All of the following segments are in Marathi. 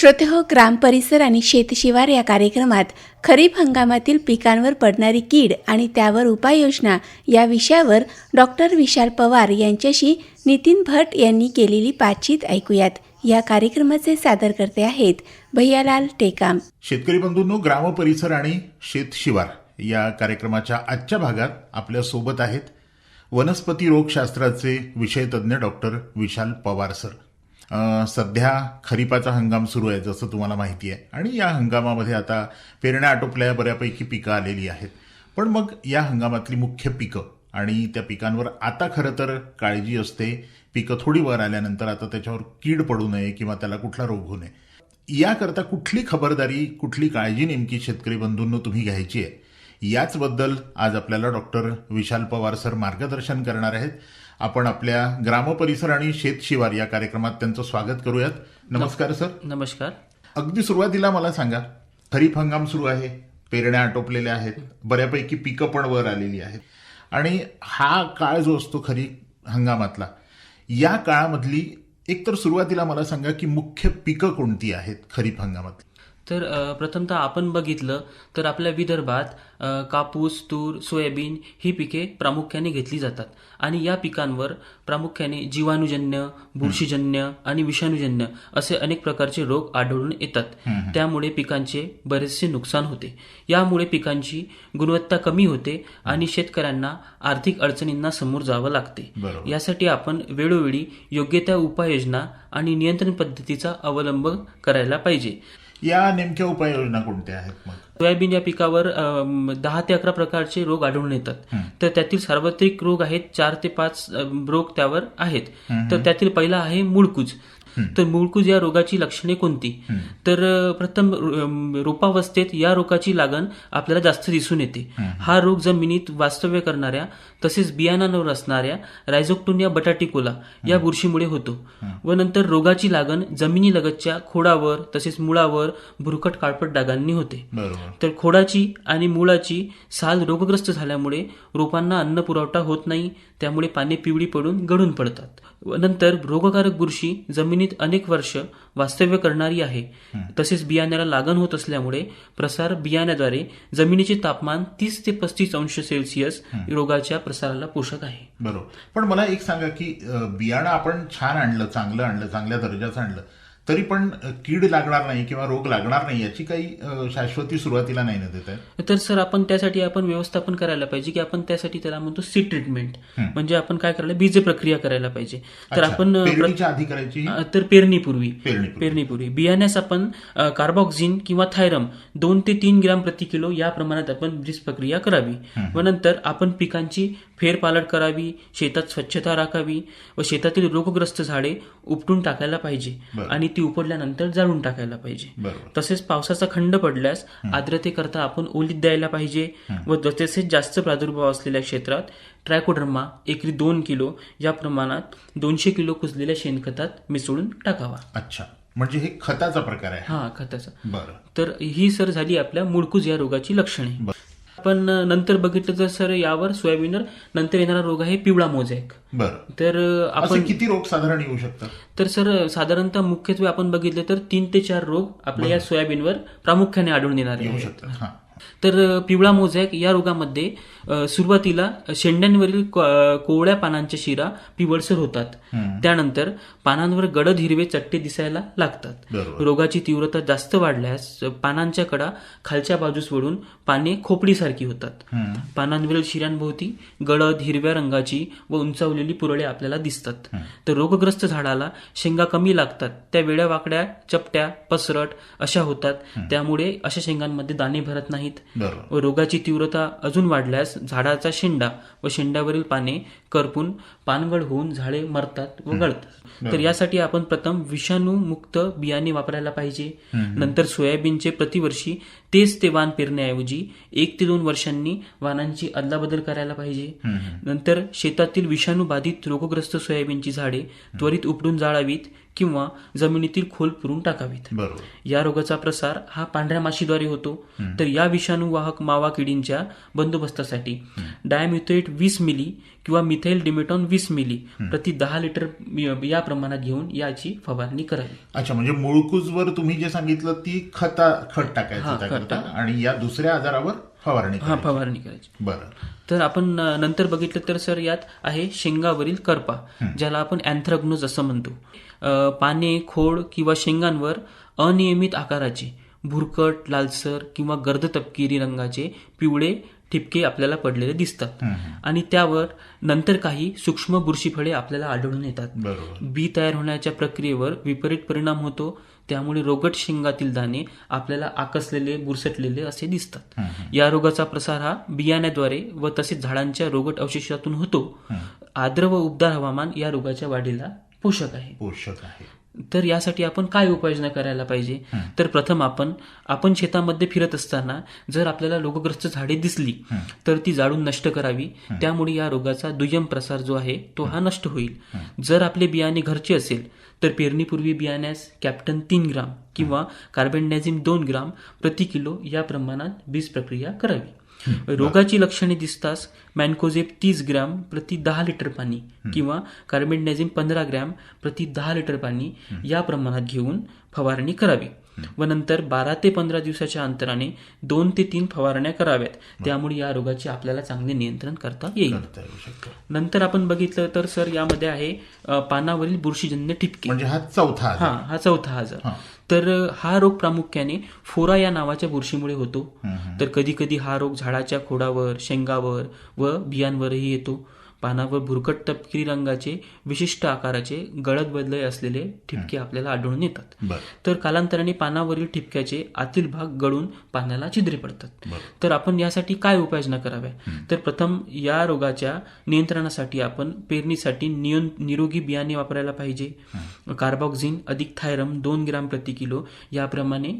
श्रोतेहो ग्राम परिसर आणि शेतशिवार या कार्यक्रमात खरीप हंगामातील पिकांवर पडणारी कीड आणि त्यावर उपाययोजना या विषयावर डॉक्टर विशाल पवार यांच्याशी नितीन भट यांनी केलेली बातचीत ऐकूयात. या कार्यक्रमाचे सादरकर्ते आहेत भैयालाल टेकाम. शेतकरी बंधूंनो ग्राम परिसर आणि शेतशिवार या कार्यक्रमाच्या आजच्या भागात आपल्यासोबत आहेत वनस्पती रोगशास्त्राचे विषयतज्ञ डॉक्टर विशाल पवार सर. सध्या खरीपाचा हंगाम सुरू आहे जसं तुम्हाला माहिती आहे. आणि या हंगामामध्ये आता पेरण्या आटोपल्या बऱ्यापैकी पिकं आलेली आहेत. पण मग या हंगामातली मुख्य पिकं आणि त्या पिकांवर आता खरं तर काळजी असते. पिकं थोडी वर आल्यानंतर आता त्याच्यावर कीड पडू नये किंवा त्याला कुठला रोग होऊ नये. याकरता कुठली खबरदारी कुठली काळजी नेमकी शेतकरी बंधूंनो तुम्ही घ्यायची आहे? याचबद्दल आज आपल्याला डॉक्टर विशाल पवार सर मार्गदर्शन करणार आहेत. आपण आपल्या ग्रामपरिसर आणि शेत शिवार या कार्यक्रमात त्यांचं स्वागत करूयात. नमस्कार सर. नमस्कार. अगदी सुरुवातीला मला सांगा खरीप हंगाम सुरू आहे पेरण्या आटोपलेल्या आहेत बऱ्यापैकी पिकं पण वर आलेली आहेत. आणि हा काळ जो असतो खरीप हंगामातला या काळामधली एकतर सुरुवातीला मला सांगा की मुख्य पिकं कोणती आहेत खरीप हंगामातली? तर प्रथमतः आपण बघितलं तर आपल्या विदर्भात कापूस तूर सोयाबीन ही पिके प्रामुख्याने घेतली जातात. आणि या पिकांवर प्रामुख्याने जीवाणूजन्य बुरशीजन्य आणि विषाणूजन्य असे अनेक प्रकारचे रोग आढळून येतात. त्यामुळे पिकांचे बरेचसे नुकसान होते. यामुळे पिकांची गुणवत्ता कमी होते आणि शेतकऱ्यांना आर्थिक अडचणींना समोर जावं लागते. यासाठी आपण वेळोवेळी योग्य त्या उपाययोजना आणि नियंत्रण पद्धतीचा अवलंब करायला पाहिजे. या नेमक्या उपाययोजना कोणत्या आहेत मग? सोयाबीन या पिकावर दहा ते अकरा प्रकारचे रोग आढळून येतात. तर त्यातील सार्वत्रिक रोग आहेत चार ते पाच रोग त्यावर आहेत. तर त्यातील पहिला आहे मुळकूज. तर मुळकूज या रोगाची लक्षणे कोणती? तर प्रथम रोपावस्थेत या रोगाची लागण आपल्याला जास्त दिसून येते. हा रोग जमिनीत वास्तव्य करणाऱ्या तसेच बियाणांवर असणाऱ्या रायझोक्टोनिया बटाटिकोला या बुरशीमुळे होतो. व नंतर रोगाची लागण जमिनीलगतच्या खोडावर तसेच मुळावर भुरकट काळपट डागांनी होते. तर खोडाची आणि मुळाची साल रोगग्रस्त झाल्यामुळे रोपांना अन्न पुरवठा होत नाही त्यामुळे पाने पिवळी पडून गळून पडतात. नंतर रोगकारक बुरशी जमिनीत अनेक वर्ष वास्तव्य करणारी आहे. तसेच बियाण्याला लागण होत असल्यामुळे प्रसार बियाण्याद्वारे जमिनीचे तापमान तीस ते पस्तीस अंश सेल्सिअस रोगाच्या प्रसाराला पोषक आहे. बरोबर. पण मला एक सांगा की बियाणं आपण छान आणलं चांगलं आणलं चांगल्या दर्जाचं आणलं. तरी पण कीड लागणार नाही किंवा रोग लागणार नाही याची काही शाश्वती सुरुवातीला नाही ना देत आहे तर सर आपण त्यासाठी आपण व्यवस्थापन करायला पाहिजे की आपण त्यासाठी त्याला म्हणतो सीड ट्रीटमेंट. म्हणजे आपण काय करायला बीज प्रक्रिया करायला पाहिजे. तर आपण आधी करायची? तर पेरणीपूर्वी. पेरणीपूर्वी. बियाण्यास आपण कार्बॉक्झिन किंवा थायरम दोन ते तीन ग्राम प्रति किलो या प्रमाणात आपण बीज प्रक्रिया करावी. व नंतर आपण पिकांची फेरपालट करावी शेतात स्वच्छता राखावी व शेतातील रोगग्रस्त झाडे उपटून टाकायला पाहिजे. आणि ती उपडल्यानंतर जाळून टाकायला पाहिजे. तसेच पावसाचा खंड पडल्यास आर्द्रतेकरता आपण ओलीत द्यायला पाहिजे व तसेच जास्त प्रादुर्भाव असलेल्या क्षेत्रात ट्रायकोडर्मा एकरी दोन किलो या प्रमाणात दोनशे किलो कुजलेल्या शेणखतात मिसळून टाकावा. अच्छा. म्हणजे हे खताचा प्रकार आहे. हा खताचा. बरं. तर ही सर झाली आपल्या मुळकूज या रोगाची लक्षणे. आपण नंतर बघितलं तर सर यावर सोयाबीनवर नंतर येणारा रोग आहे पिवळा मोजॅक. बरं. तर आपण किती रोग साधारण येऊ शकतात? तर सर साधारणतः मुख्यत्वे आपण बघितले तर तीन ते चार रोग आपल्या या सोयाबीनवर प्रामुख्याने आढळून येणारे आहेत. शकतात तर पिवळा मोझॅक या रोगामध्ये सुरुवातीला शेंड्यांवरील कोवळ्या पानांच्या शिरा पिवळसर होतात. त्यानंतर पानांवर गडद हिरवे चट्टे दिसायला लागतात. रोगाची तीव्रता जास्त वाढल्यास पानांच्या कडा खालच्या बाजूस वळून पाने खोपडीसारखी होतात. पानांवरील शिरांभोवती गडद हिरव्या रंगाची व उंचावलेली पुरळे आपल्याला दिसतात. तर रोगग्रस्त झाडाला शेंगा कमी लागतात. त्या वेड्या वाकड्या चपट्या पसरट अशा होतात. त्यामुळे अशा शेंगांमध्ये दाणे भरत नाहीत. व रोगाची तीव्रता अजून वाढल्यास झाडाचा शेंडा व शेंड्यावरील पाने करपून पानगळ होऊन झाडे मरतात व गळतात. तर यासाठी आपण प्रथम विषाणू मुक्त बियाणे वापरायला पाहिजे. नंतर सोयाबीनचे प्रतिवर्षी तेच ते वाण पेरण्याऐवजी एक ते दोन वर्षांनी वाणांची अदलाबदल करायला पाहिजे. नंतर शेतातील विषाणू बाधित रोगग्रस्त सोयाबीनची झाडे त्वरित उपडून जाळावीत. किंवा जमिनीतील खोल पुरून टाकावीत. या रोगाचा प्रसार हा पांढऱ्या माशीद्वारे होतो. तर या विषाणू वाहक मावा किडींच्या बंदोबस्तासाठी डायम्युथेट वीस मिली किंवा मिथाईल डिमेटॉन वीस मिली प्रति दहा लिटर या प्रमाणात घेऊन याची फवारणी करावी. अच्छा म्हणजे मुळकूजवर तुम्ही जे सांगितलं ती खता खत टाकायचं आणि या दुसऱ्या आजारावर फवारणी हा. फवारणी करायची. बरं. तर आपण नंतर बघितलं तर सर यात आहे शेंगावरील करपा ज्याला आपण अँथ्रॅग्नोज असं म्हणतो. पाने खोड किंवा शेंगांवर अनियमित आकाराचे भुरकट लालसर किंवा गर्द तपकिरी रंगाचे पिवळे ठिपके आपल्याला पडलेले दिसतात. आणि त्यावर नंतर काही सूक्ष्म बुरशीफळे आपल्याला आढळून येतात. बी तयार होण्याच्या प्रक्रियेवर विपरीत परिणाम होतो. त्यामुळे रोगट शेंगातील दाणे आपल्याला आकसलेले बुरसटलेले असे दिसतात. या रोगाचा प्रसार हा बियाण्याद्वारे व तसेच झाडांच्या रोगट अवशेषातून होतो. आर्द्र व उबदार हवामान या रोगाच्या वाढीला पोषक आहे. पोषक आहे. तर यासाठी आपण काय उपाययोजना करायला पाहिजे? तर प्रथम आपण आपण शेतामध्ये फिरत असताना जर आपल्याला रोगग्रस्त झाडे दिसली तर ती जाळून नष्ट करावी. त्यामुळे या रोगाचा दुय्यम प्रसार जो आहे तो हा नष्ट होईल. जर आपले बियाणे घरचे असेल तर पेरणीपूर्वी बियाण्यास कॅप्टन तीन ग्राम किंवा कार्बेंडॅझिम दोन ग्राम प्रति किलो या प्रमाणात बीज प्रक्रिया करावी. रोगाची लक्षणे दिसताच मॅनकोझेप तीस ग्रॅम प्रति दहा लिटर पाणी किंवा कार्बेंडॅझिम पंधरा ग्रॅम प्रति दहा लिटर पाणी या प्रमाणात घेऊन फवारणी करावी. व नंतर बारा ते पंधरा दिवसाच्या अंतराने दोन ते तीन फवारण्या कराव्यात. त्यामुळे या रोगाचे आपल्याला चांगले नियंत्रण करता येईल. नंतर आपण बघितलं तर सर यामध्ये आहे पानावरील बुरशीजन्य ठिपके. म्हणजे हा चौथा. हा हा चौथा आजार. तर हा रोग प्रामुख्याने फोरा या नावाच्या बुरशीमुळे होतो. तर कधी कधी हा रोग झाडाच्या खोडावर शेंगावर व बियांवरही येतो. पानावर भुरकट तपकिरी रंगाचे विशिष्ट आकाराचे गळत बदलय असलेले ठिपके आपल्याला आढळून येतात. तर कालांतराने पानावरील ठिपक्याचे आतील भाग गळून पानाला छिद्रे पडतात. तर आपण यासाठी काय उपाययोजना कराव्या? तर प्रथम या रोगाच्या नियंत्रणासाठी आपण पेरणीसाठी नियन निरोगी बियाणे वापरायला पाहिजे. कार्बॉक्झिन अधिक थायरम दोन ग्राम प्रति किलो याप्रमाणे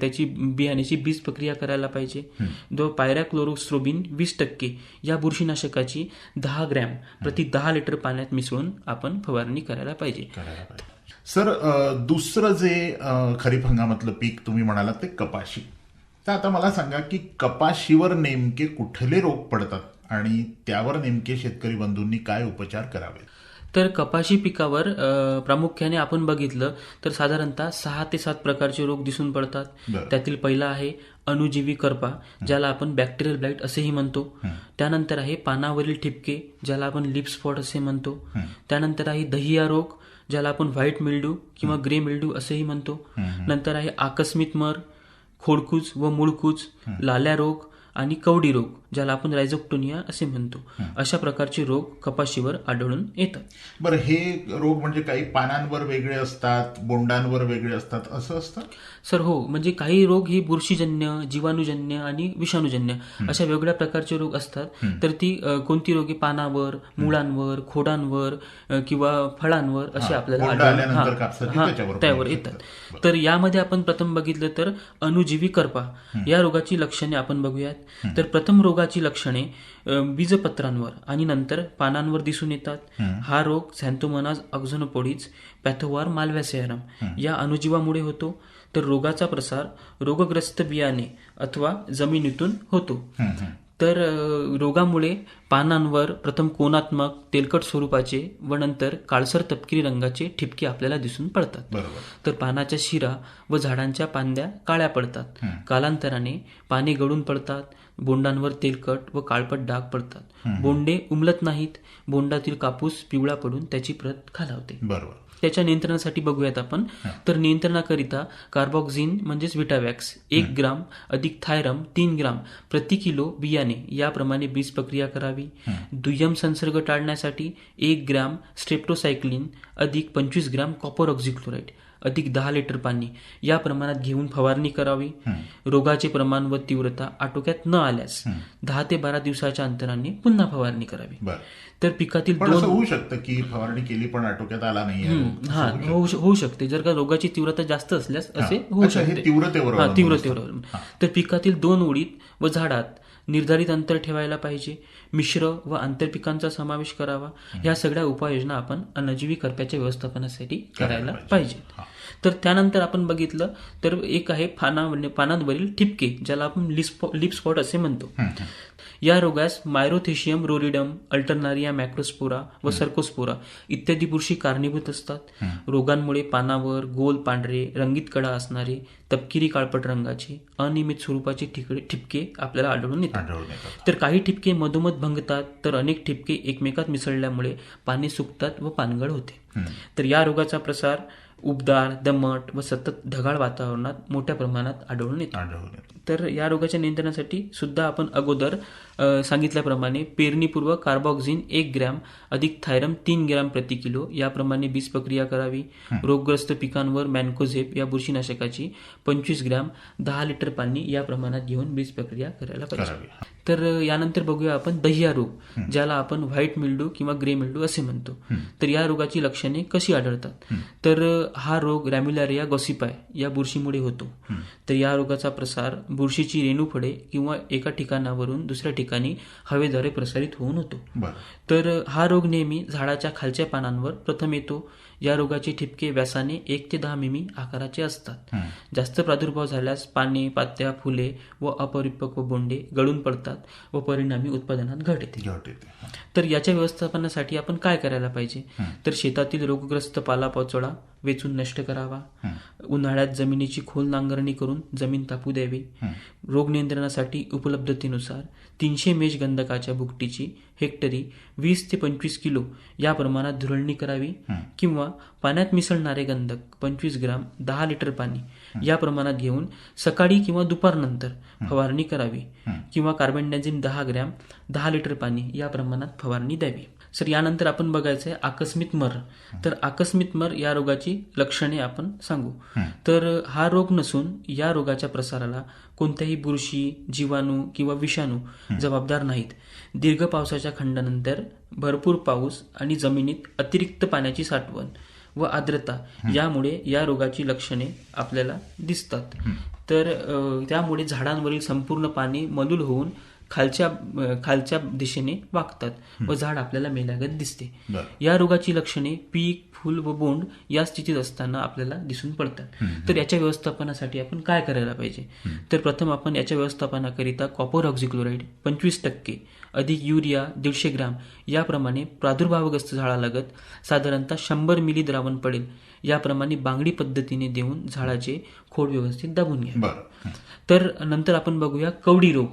त्याची बियाण्याची बीज प्रक्रिया करायला पाहिजे. जो पायरॅक्लोरोस्ट्रोबिन वीस टक्के या बुरशीनाशकाची दहा ग्रॅम प्रति दहा लिटर पाण्यात मिसळून आपण फवारणी करायला पाहिजे. सर दुसरं जे खरीप हंगामातलं पीक तुम्ही म्हणालात ते कपाशी. तर आता मला सांगा की कपाशीवर नेमके कुठले रोग पडतात आणि त्यावर नेमके शेतकरी बंधूंनी काय उपचार करावे तर कपाशी पिकावर प्रामुख्याने आपण बघितलं तर साधारणतः सहा ते सात प्रकारचे रोग दिसून पडतात. त्यातील पहिला आहे अणुजीवी करपा ज्याला आपण बॅक्टेरियल ब्लाइट असेही म्हणतो. त्यानंतर आहे पानावरील ठिपके ज्याला आपण लिप स्पॉट असे म्हणतो. त्यानंतर आहे दहिया रोग ज्याला आपण व्हाईट मिल्डू किंवा ग्रे मिल्डू असेही म्हणतो. नंतर आहे आकस्मिक मर खोडकूज व मुळकूज लाल्या रोग आणि कवडी रोग. ज्याला आपण रायझोक्टोनिया असे म्हणतो. अशा प्रकारचे रोग कपाशीवर आढळून येतात. बरं हे रोग म्हणजे काही पानांवर वेगळे असतात बोंडांवर वेगळे असतात असं असतं? सर हो. म्हणजे काही रोग ही बुरशीजन्य जीवाणूजन्य आणि विषाणूजन्य अशा वेगळ्या प्रकारचे रोग असतात. तर ती कोणती रोगी? पानावर मुळांवर खोडांवर किंवा फळांवर असे आपल्याला त्यावर येतात. तर यामध्ये आपण प्रथम बघितलं तर अणुजीवी करपा. या रोगाची लक्षणे आपण बघूयात. तर प्रथम रोगाची लक्षणे बीजपत्रांवर आणि नंतर पानांवर दिसून येतात. हा. रोग सॅन्थोमोनाज अक्झोनोपोडीज पॅथोवार मालव्यासेरम या अणुजीवामुळे होतो. तर रोगाचा प्रसार रोगग्रस्त बियाणे अथवा जमिनीतून होतो. तर रोगामुळे पानांवर प्रथम कोणात्मक तेलकट स्वरूपाचे व नंतर काळसर तपकिरी रंगाचे ठिपके आपल्याला दिसून पडतात. तर पानाच्या शिरा व झाडांच्या पांद्या काळ्या पडतात. कालांतराने पाने गळून पडतात बोंडांवर तेलकट व काळपट डाग पडतात. बोंडे उमलत नाहीत बोंडातील कापूस पिवळा पडून त्याची प्रत खालावते. बरोबर. त्याच्या नियंत्रणासाठी बघूयात आपण. तर नियंत्रणाकरिता कार्बॉक्झिन म्हणजेच विटावॅक्स एक ग्राम अधिक थायरम तीन ग्राम प्रति किलो बियाणे याप्रमाणे बीज प्रक्रिया करावी. दुय्यम संसर्ग टाळण्यासाठी एक ग्राम स्ट्रेप्टोसायक्लिन अधिक पंचवीस ग्राम कॉपर ऑक्झिक्लोराईड अधिक दहा लिटर पाणी या प्रमाणात घेऊन फवारणी करावी. रोगाचे प्रमाण व तीव्रता आटोक्यात न आल्यास दहा ते बारा दिवसाच्या अंतराने पुन्हा फवारणी करावी. तर पिकातील दोन होऊ शकतं की फवारणी केली पण आटोक्यात आला नाही हा होऊ शकते. जर का रोगाची तीव्रता जास्त असल्यास असे होऊ शकते. तीव्रतेवर. तर पिकातील दोन ओळीत व झाडात निर्धारित अंतर ठेवायला पाहिजे. मिश्र व आंतरपिकांचा समावेश करावा. या सगळ्या उपाययोजना आपण अनजीवी करप्याच्या व्यवस्थापनासाठी करायला पाहिजे. तर त्यानंतर आपण बघितलं तर एक आहे फाना पानांवरील ठिपके ज्याला आपण लिप स्पॉट असे म्हणतो. या रोगास मायरोथेशियम रोरिडम अल्टरनारिया मॅक्रोस्पोरा व सर्कोस्पोरा इत्यादी बुरशी कारणीभूत असतात. रोगांमुळे पानावर गोल पांढरे रंगीत कडा असणारे तपकिरी काळपट रंगाचे अनियमित स्वरूपाचे ठिकडे ठिपके आपल्याला आढळून येतात. आढळून येतात. तर काही ठिपके मधोमध भंगतात तर अनेक ठिपके एकमेकात मिसळल्यामुळे पाने सुकतात व पानगळ होते. तर या रोगाचा प्रसार उबदार दमट व सतत ढगाळ वातावरणात मोठ्या प्रमाणात आढळून येतो. तर या रोगाच्या नियंत्रणासाठी सुद्धा आपण अगोदर सांगितल्याप्रमाणे पेरणीपूर्व कार्बॉक्झिन एक ग्रॅम अधिक थायरम तीन ग्रॅम प्रति किलो याप्रमाणे बीज प्रक्रिया करावी. रोगग्रस्त पिकांवर मॅन्कोझेप या बुरशीनाशकाची पंचवीस ग्रॅम दहा लिटर पाणी या प्रमाणात घेऊन बीज प्रक्रिया करायला पाहिजे. तर यानंतर बघूया आपण दह्या रोग ज्याला आपण व्हाईट मिल्डू किंवा ग्रे मिल्डू असे म्हणतो. तर या रोगाची लक्षणे कशी आढळतात? तर हा रोग रॅम्युलॅरिया गॉसिपाय या बुरशीमुळे होतो. तर या रोगाचा प्रसार बुरशीची रेणूफळे किंवा एका ठिकाणावरून दुसऱ्या ठिकाणी हवेद्वारे प्रसारित होऊन होतो. तर हा रोग नेहमी झाडाच्या खालच्या पानांवर प्रथम येतो. या रोगाचे ठिपके व्यासाने एक ते दहा मिमी आकाराचे असतात. जास्त प्रादुर्भाव झाल्यास पाने पात्या फुले व अपरिपक्व बोंडे गळून पडतात व परिणामी उत्पादनात घट येते. तर याच्या व्यवस्थापनासाठी आपण काय करायला पाहिजे? तर शेतातील रोगग्रस्त पालापाचोळा वेचून नष्ट करावा. उन्हाळ्यात जमिनीची खोल नांगरणी करून जमीन तापू द्यावी. रोग नियंत्रणासाठी उपलब्धतेनुसार तीनशे मेष गंधकाच्या भुकटीची हेक्टरी वीस ते पंचवीस किलो या प्रमाणात धुरळणी करावी किंवा पाण्यात मिसळणारे गंधक पंचवीस ग्राम दहा लिटर पाणी या प्रमाणात घेऊन सकाळी किंवा दुपारनंतर फवारणी करावी किंवा कार्बनडायझिम दहा ग्रॅम दहा लिटर पाणी या प्रमाणात फवारणी द्यावी. सर यानंतर आपण बघायचं आहे आकस्मिक मर. तर आकस्मिक मर या रोगाची लक्षणे आपण सांगू. तर हा रोग नसून या रोगाच्या प्रसाराला कोणत्याही बुरशी जीवाणू किंवा विषाणू जबाबदार नाहीत. दीर्घ पावसाच्या खंडानंतर भरपूर पाऊस आणि जमिनीत अतिरिक्त पाण्याची साठवण व आर्द्रता यामुळे या रोगाची लक्षणे आपल्याला दिसतात. तर त्यामुळे झाडांवरील संपूर्ण पाणी मलूल होऊन खालच्या खालच्या दिशेने वागतात व झाड आपल्याला मेल्यागत दिसते. या रोगाची लक्षणे पीक फूल व बोंड या स्थितीत असताना आपल्याला दिसून पडतात. तर याच्या व्यवस्थापनासाठी आपण काय करायला पाहिजे? तर प्रथम आपण याच्या व्यवस्थापनाकरिता कॉपर ऑक्झिक्लोराईड पंचवीस टक्के अधिक युरिया दीडशे ग्राम याप्रमाणे प्रादुर्भावग्रस्त झाडालगत साधारणतः शंभर मिली द्रावण पडेल याप्रमाणे बांगडी पद्धतीने देऊन झाडाचे खोड व्यवस्थित दाबून घ्या. तर नंतर आपण बघूया कवडी रोग.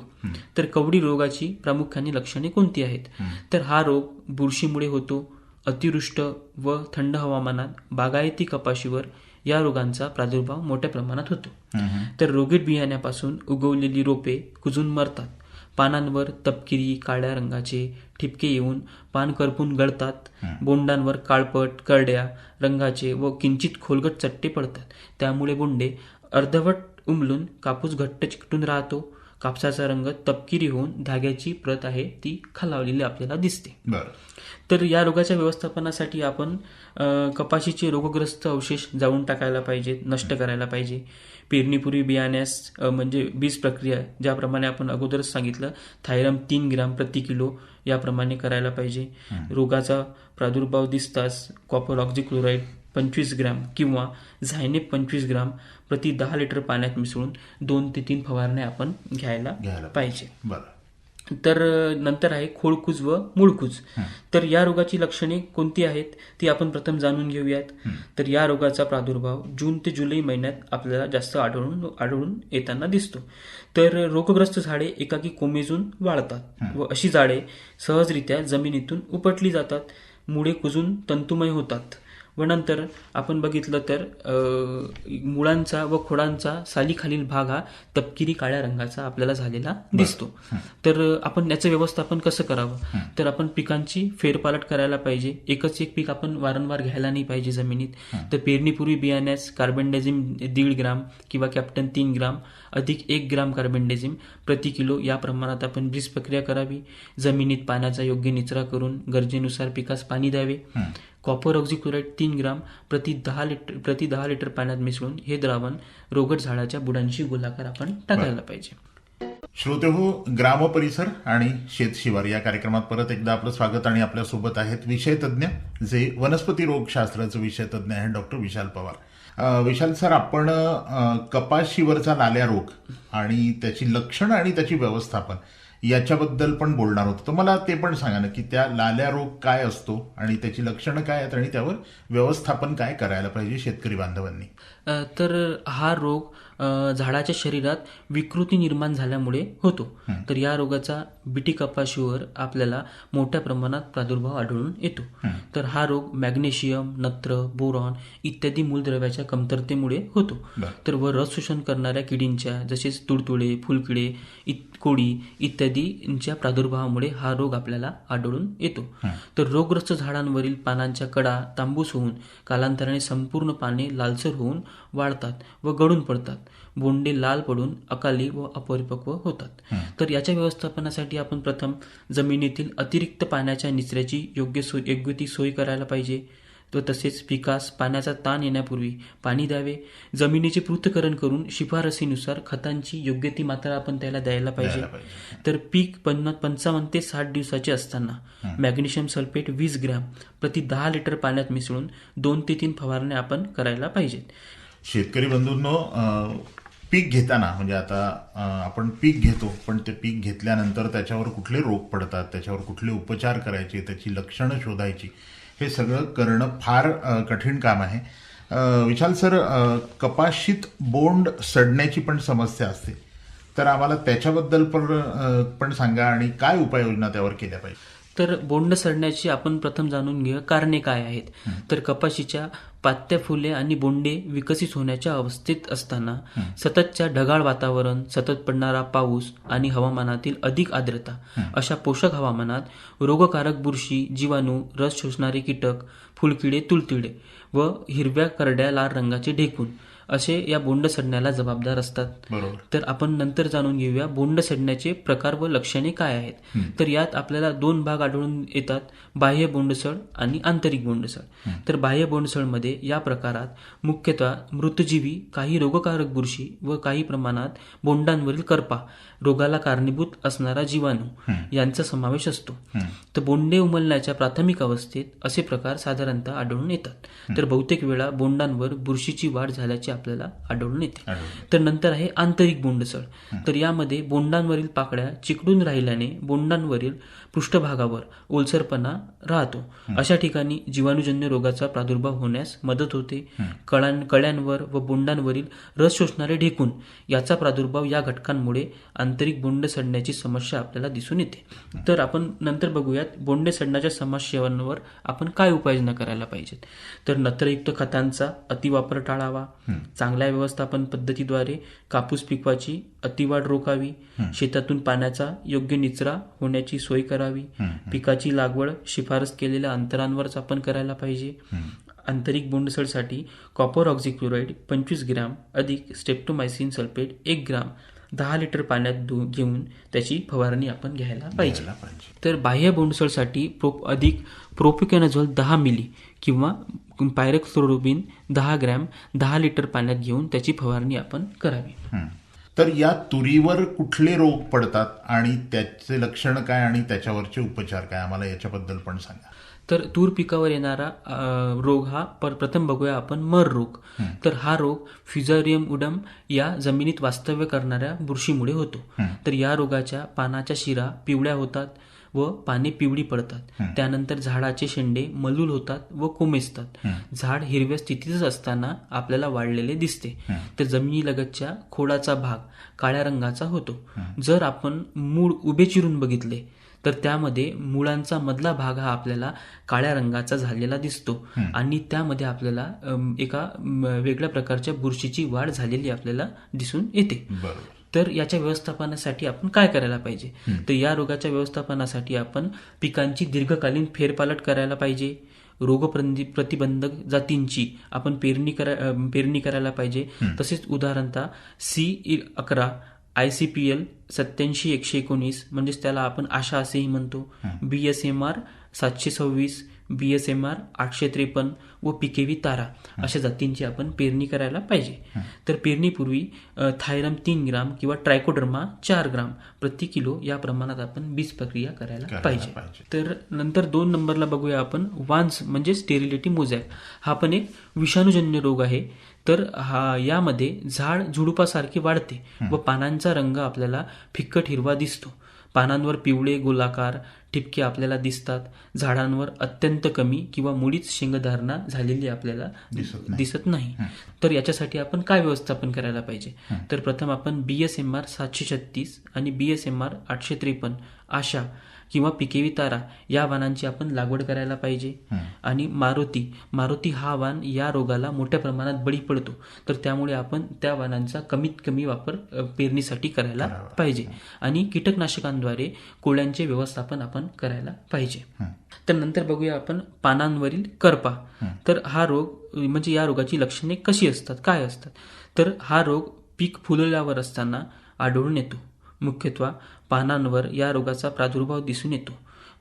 तर कवडी रोगाची प्रामुख्याने लक्षणे कोणती आहेत? तर हा रोग बुरशीमुळे होतो अतिवृष्ट व थंड हवामानात बागायती कपाशीवर या रोगांचा प्रादुर्भाव मोठ्या प्रमाणात होतो. तर रोगीट बियाण्यापासून उगवलेली रोपे कुजून मरतात. पानांवर तपकिरी काळ्या रंगाचे ठिपके येऊन पान करपून गळतात. बोंडांवर काळपट करड्या रंगाचे व किंचित खोलगट चट्टे पडतात. त्यामुळे बोंडे अर्धवट उमलून कापूस घट्ट चिकटून राहतो. कापसाचा रंग तपकिरी होऊन धाग्याची प्रत आहे ती खालावलेली आपल्याला दिसते. बर. तर या रोगाच्या व्यवस्थापनासाठी आपण कपाशीचे रोगग्रस्त अवशेष जाळून टाकायला पाहिजेत नष्ट करायला पाहिजे. पेरणीपूर्वी बियाण्यास म्हणजे बीज प्रक्रिया ज्याप्रमाणे आपण अगोदरच सांगितलं थायरम तीन ग्राम प्रति किलो याप्रमाणे करायला पाहिजे. रोगाचा प्रादुर्भाव दिसताच कॉपर ऑक्झिक्लोराईड पंचवीस ग्रॅम किंवा झायनेप पंचवीस ग्राम प्रति दहा लिटर पाण्यात मिसळून दोन ते तीन फवारण्या आपण घ्यायला पाहिजे. तर नंतर आहे खोळकूज व मूळकूज. तर या रोगाची लक्षणे कोणती आहेत ती आपण प्रथम जाणून घेऊयात. तर या रोगाचा प्रादुर्भाव जून ते जुलै महिन्यात आपल्याला जास्त आढळून आढळून येताना दिसतो. तर रोगग्रस्त झाडे एकाकी कोमेजून वाळतात व अशी झाडे सहजरित्या जमिनीतून उपटली जातात. मुळे कुजून तंतुमय होतात. व नंतर आपण बघितलं तर मुळांचा व खोडांचा सालीखालील भाग हा तपकिरी काळ्या रंगाचा आपल्याला झालेला दिसतो. तर आपण याचं व्यवस्थापन कसं करावं? तर आपण पिकांची फेरपालट करायला पाहिजे. एकच एक पीक आपण वारंवार घ्यायला नाही पाहिजे जमिनीत. तर पेरणीपूर्वी बियाण्यास कार्बनडेझिम दीड ग्राम किंवा कॅप्टन तीन ग्राम अधिक एक ग्राम कार्बनडेझिम प्रति किलो या प्रमाणात आपण बीज प्रक्रिया करावी. जमिनीत पाण्याचा योग्य निचरा करून गरजेनुसार पिकास पाणी द्यावे. कॉपर ऑक्झिक्लोराईड तीन ग्राम प्रति दहा लिटर प्रति दहा लिटर पाण्यात मिसळून हे द्रावण रोगट झाडाच्या बुडांशी गोलाकार आपण टाकायला पाहिजे. श्रोते हो ग्राम परिसर आणि शेत शिवार या कार्यक्रमात परत एकदा आपलं स्वागत आणि आपल्यासोबत आहेत विषय तज्ज्ञ जे वनस्पती रोगशास्त्राचे विषय तज्ज्ञ आहेत डॉक्टर विशाल पवार. विशाल सर आपण कपाशीवरचा लाल्या रोग आणि त्याची लक्षणं आणि त्याची व्यवस्थापन याच्याबद्दल पण बोलणार होतो. तर मला ते पण सांगा ना की त्या लाल्या रोग काय असतो आणि त्याची लक्षणं काय आहेत आणि त्यावर व्यवस्थापन काय करायला पाहिजे शेतकरी बांधवांनी? तर हा रोग झाडाच्या शरीरात विकृती निर्माण झाल्यामुळे होतो. तर या रोगाचा बिटी कपाशीवर आपल्याला मोठ्या प्रमाणात प्रादुर्भाव आढळून येतो. तर हा रोग मॅग्नेशियम नत्र बोरॉन इत्यादी मूलद्रव्याच्या कमतरतेमुळे होतो. तर व रस शोषण करणाऱ्या किडींच्या जसेच तुडतुडे फुलकिडे इत कोळी इत्यादींच्या प्रादुर्भावामुळे हा रोग आपल्याला आढळून येतो. तर रोगग्रस्त झाडांवरील पानांच्या कडा तांबूस होऊन कालांतराने संपूर्ण पाने लालसर होऊन वाढतात व गळून पडतात. बोंडे लाल पडून अकाली व अपरिपक्व होतात. तर याच्या व्यवस्थापनासाठी आपण प्रथम जमिनीतील अतिरिक्त पाण्याच्या निचऱ्याची योग्य सोय योग्य ती सोय करायला पाहिजे. व तसेच पिकास पाण्याचा ताण येण्यापूर्वी पाणी द्यावे. जमिनीचे पृथ्थकरण करून शिफारसीनुसार खतांची योग्य ती मात्रा आपण त्याला द्यायला पाहिजे. तर पीक पन्न पंचावन्न ते साठ दिवसाचे असताना मॅग्नेशियम सल्फेट वीस ग्रॅम प्रति दहा लिटर पाण्यात मिसळून दोन ते तीन फवारण्या आपण करायला पाहिजेत. शेतकरी बंधूंनो पीक घेताना म्हणजे आता आपण पीक घेतो पण ते पीक घेतल्यानंतर त्याच्यावर कुठले रोग पडतात त्याच्यावर कुठले उपचार करायचे त्याची लक्षणं शोधायची हे सगळं करणं फार कठीण काम आहे. विशाल सर कपाशीत बोंड सडण्याची पण समस्या असते. तर आम्हाला त्याच्याबद्दल पण पण सांगा आणि काय उपाययोजना त्यावर केल्या पाहिजे? तर बोंड सडण्याची आपण प्रथम जाणून घेऊया कारणे काय आहेत. तर कपाशीच्या पात्या फुले आणि बोंडे विकसित होण्याच्या अवस्थेत असताना सततच्या ढगाळ वातावरण सतत पडणारा पाऊस आणि हवामानातील अधिक आर्द्रता अशा पोषक हवामानात रोगकारक बुरशी जीवाणू रस शोषणारे कीटक फुलकिडे तुलतिडे व हिरव्या करड्या लाल रंगाचे ढेकून असे या बोंड सडण्याला जबाबदार असतात. तर आपण नंतर जाणून घेऊया बोंड सडण्याचे प्रकार व लक्षणे काय आहेत. तर यात आपल्याला दोन भाग आढळून येतात बाह्य बोंडसळ आणि आंतरिक बोंडसळ तर बाह्य बोंडसळमध्ये या प्रकारात मुख्यतः मृतजीवी काही रोगकारक बुरशी व काही प्रमाणात बोंडांवरील करपा रोगाला कारणीभूत असणारा जीवाणू यांचा समावेश असतो. तर बोंडे उमलण्याच्या प्राथमिक अवस्थेत असे प्रकार साधारणतः आढळून येतात. तर बहुतेक वेळा बोंडांवर बुरशीची वाढ झाल्याचे आपल्याला आढळून येते. तर नंतर आहे आंतरिक बोंडसळ. तर यामध्ये बोंडांवरील पाकळ्या चिकटून राहिल्याने बोंडांवरील पृष्ठभागावर ओलसरपणा राहतो. अशा ठिकाणी जीवाणूजन्य रोगाचा प्रादुर्भाव होण्यास मदत होते. कळां कळ्यांवर व बोंडांवरील रस शोषणारे ढेकून याचा प्रादुर्भाव या घटकांमुळे आंतरिक बोंड सडण्याची समस्या आपल्याला दिसून येते. तर आपण नंतर बघूयात बोंडे सडण्याच्या समस्यांवर आपण काय उपाययोजना करायला पाहिजेत? तर नत्रयुक्त खतांचा अतिवापर टाळावा. चांगल्या व्यवस्थापन पद्धतीद्वारे कापूस पिकवाची अतिवाढ रोखावी शेतातून पाण्याचा योग्य निचरा होण्याची सोय करावी. पिकाची लागवड शिफारस केलेल्या अंतरांवरच आपण करायला पाहिजे. आंतरिक बोंडसळसाठी कॉपर ऑक्झिक्लोराईड पंचवीस ग्राम अधिक स्टेप्टोमायसिन सल्फेट एक ग्राम दहा लिटर पाण्यात घेऊन त्याची फवारणी आपण घ्यायला पाहिजे. तर बाह्य बोंडसळसाठी प्रो अधिक प्रोपिकॅनाझोल दहा मिली किंवा पायरेक्लोरोबिन दहा ग्रॅम दहा लिटर पाण्यात घेऊन त्याची फवारणी आपण करावी. तर या तुरीवर कुठले रोग पडतात आणि त्याचे लक्षण काय आणि त्याच्यावरचे उपचार काय? आम्हाला याच्याबद्दल पण सांगा. तर तूर पिकावर येणारा रोग हा पर प्रथम बघूया आपण मर रोग. तर हा रोग फ्युजारियम उडम या जमिनीत वास्तव्य करणाऱ्या बुरशीमुळे होतो. तर या रोगाच्या पानाच्या शिरा पिवळ्या होतात व पाने पिवळी पडतात. त्यानंतर झाडाचे शेंडे मलूल होतात व कोमेजतात. झाड हिरव्या स्थितीतच असताना आपल्याला वाढलेले दिसते. तर जमिनीलगतच्या खोडाचा भाग काळ्या रंगाचा होतो. जर आपण मूळ उभे चिरून बघितले तर त्यामध्ये मुळांचा मधला भाग हा आपल्याला काळ्या रंगाचा झालेला दिसतो. आणि त्यामध्ये आपल्याला एका वेगळ्या प्रकारच्या बुरशीची वाढ झालेली आपल्याला दिसून येते. तर याच्या व्यवस्थापनासाठी आपण काय करायला पाहिजे? तर या रोगाच्या व्यवस्थापनासाठी आपण पिकांची दीर्घकालीन फेरपालट करायला पाहिजे. रोग प्रतिबंधक जातींची आपण पेरणी करा पेरणी करायला पाहिजे. तसेच उदाहरणतः सी अकरा आय सी पी एल सत्याऐंशी एकशे एकोणीस म्हणजेच त्याला आपण आशा असेही म्हणतो. बी एस एम आर सातशे सव्वीस बी एस एम आर आठशे त्रेपन्न व पिकेवी तारा अशा जातींची आपण पेरणी करायला पाहिजे. तर पेरणीपूर्वी थायरम तीन ग्राम किंवा ट्रायकोडर्मा चार ग्राम प्रति किलो या प्रमाणात आपण बीज प्रक्रिया करायला पाहिजे. पाहिजे. तर नंतर दोन नंबरला बघूया आपण. वान्स म्हणजे स्टेरिलिटी मोझॅक. हा पण एक विषाणूजन्य रोग आहे. तर हा यामध्ये झाड झुडुपासारखे वाढते व पानांचा रंग आपल्याला फिक्कट हिरवा दिसतो. पानांवर पिवळे गोलाकार ठिपके आपल्याला दिसतात. झाडांवर अत्यंत कमी किंवा मुळीच शेंगधारणा झालेली आपल्याला दिसत नाही. तर याच्यासाठी आपण काय व्यवस्थापन करायला पाहिजे? तर प्रथम आपण बी एस एम आर सातशे छत्तीस आणि बी एस एम आर आठशे त्रेपन्न आशा किंवा पिकेवी तारा या वाणांची आपण लागवड करायला पाहिजे. आणि मारुती मारुती हा वाण या रोगाला मोठ्या प्रमाणात बळी पडतो. तर त्यामुळे आपण त्या वाणांचा कमीत कमी वापर पेरणीसाठी करायला पाहिजे. आणि कीटकनाशकांद्वारे कोळ्यांचे व्यवस्थापन आपण करायला पाहिजे. तर नंतर बघूया आपण पानांवरील करपा. तर हा रोग म्हणजे या रोगाची लक्षणे कशी असतात काय असतात? तर हा रोग पीक फुलल्यावर असताना आढळून येतो. मुख्यत्वे पानांवर या रोगाचा प्रादुर्भाव दिसून येतो.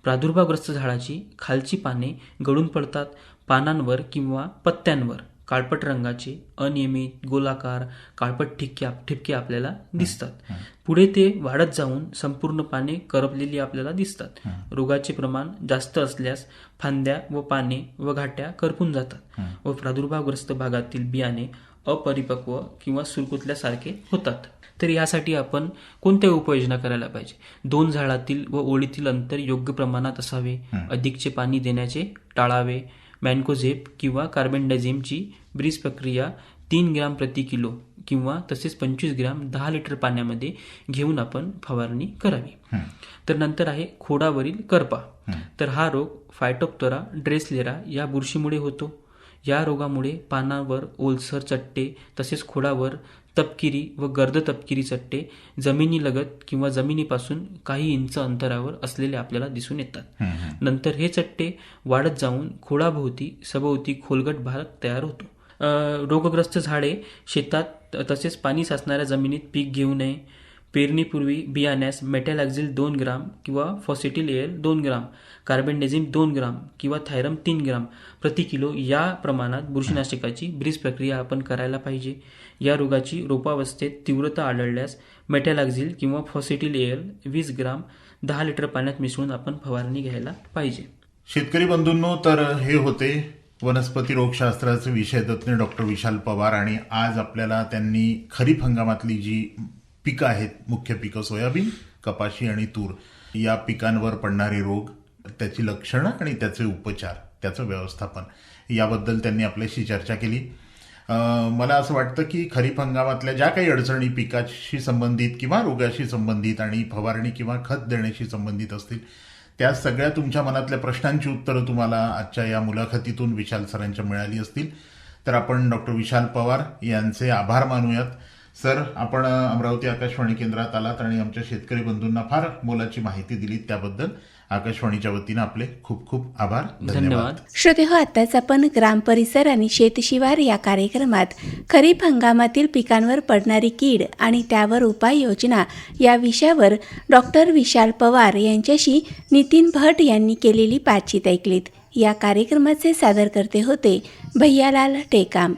प्रादुर्भावग्रस्त झाडाची खालची पाने गळून पडतात. पानांवर किंवा पत्त्यांवर काळपट रंगाचे अनियमित गोलाकार काळपट ठिपके ठिपके आपल्याला दिसतात. पुढे ते वाढत जाऊन संपूर्ण पाने करपलेली आपल्याला दिसतात. रोगाचे प्रमाण जास्त असल्यास फांद्या व पाने व घाट्या करपून जातात व प्रादुर्भावग्रस्त भागातील बियाणे अपरिपक्व किंवा सुरकुतल्यासारखे होतात. तर यासाठी आपण कोणत्या उपाययोजना करायला पाहिजे. दोन झाडातील व ओळीतील अंतर योग्य प्रमाणात असावे अधिकचे पाणी देण्याचे टाळावे. मॅन्कोझेप किंवा कार्बेंडाझिमची ब्रीज प्रक्रिया तीन ग्राम प्रति किलो किंवा तसेच पंचवीस ग्राम दहा लिटर पाण्यामध्ये घेऊन आपण फवारणी करावी. तर नंतर आहे खोडावरील करपा. तर हा रोग फायटोप्तोरा ड्रेसलेरा या बुरशीमुळे होतो. या रोगामुळे पानावर ओलसर चट्टे तसेच खोडावर तपकिरी व गर्द तपकिरी चट्टे जमिनीलगत किंवा जमिनीपासून काही इंच अंतरावर असलेले आपल्याला दिसून येतात. नंतर हे चट्टे वाढत जाऊन खोडाभोवती सभोवती खोलगट भाग तयार होतो. रोगग्रस्त झाडे शेतात तसेच पाणी साचणाऱ्या जमिनीत पीक घेऊ नये. पेरणीपूर्वी बियाण्यास मेटॅलॅक्झिल दोन ग्राम किंवा फॉसिटिल एअर दोन ग्राम कार्बेंडेझिम दोन ग्राम किंवा थायरम तीन ग्राम प्रति किलो या प्रमाणात बुरशीनाशकाची ब्रीज प्रक्रिया आपण करायला पाहिजे. या रोगाची रोपावस्थेत तीव्रता आढळल्यास मेटॅलॅक्झिल किंवा फॉसिटिल एअर वीस ग्राम दहा लिटर पाण्यात मिसळून आपण फवारणी घ्यायला पाहिजे. शेतकरी बंधूंनो तर हे होते वनस्पती रोगशास्त्राचे विषयतज्ञ डॉक्टर विशाल पवार आणि आज आपल्याला त्यांनी खरीप हंगामातली जी पिकं आहेत मुख्य पिकं सोयाबीन कपाशी आणि तूर या पिकांवर पडणारे रोग त्याची लक्षणं आणि त्याचे उपचार त्याचं व्यवस्थापन याबद्दल त्यांनी आपल्याशी चर्चा केली. मला असं वाटतं की खरीप हंगामातल्या ज्या काही अडचणी पिकाशी संबंधित किंवा रोगाशी संबंधित आणि फवारणी किंवा खत देण्याशी संबंधित असतील त्या सगळ्या तुमच्या मनातल्या प्रश्नांची उत्तरं तुम्हाला आजच्या या मुलाखतीतून विशाल सरांच्या मिळाली असतील. तर आपण डॉक्टर विशाल पवार यांचे आभार मानूयात. सर आपण अमरावती आकाशवाणी केंद्रात आलात आणि आमच्या शेतकरी बंधूंना फार मोलाची माहिती दिली त्याबद्दल. आकाशवाणीच्या वतीनं आपले खूप खूप आभार. धन्यवाद. श्रोते हो आत्ताच आपण ग्राम परिसर आणि शेतशिवार या कार्यक्रमात खरीप हंगामातील पिकांवर पडणारी कीड आणि त्यावर उपाययोजना या विषयावर डॉक्टर विशाल पवार यांच्याशी नितीन भट यांनी केलेली बातचीत ऐकलीत. या कार्यक्रमाचे सादरकर्ते होते भैयालाल टेकाम.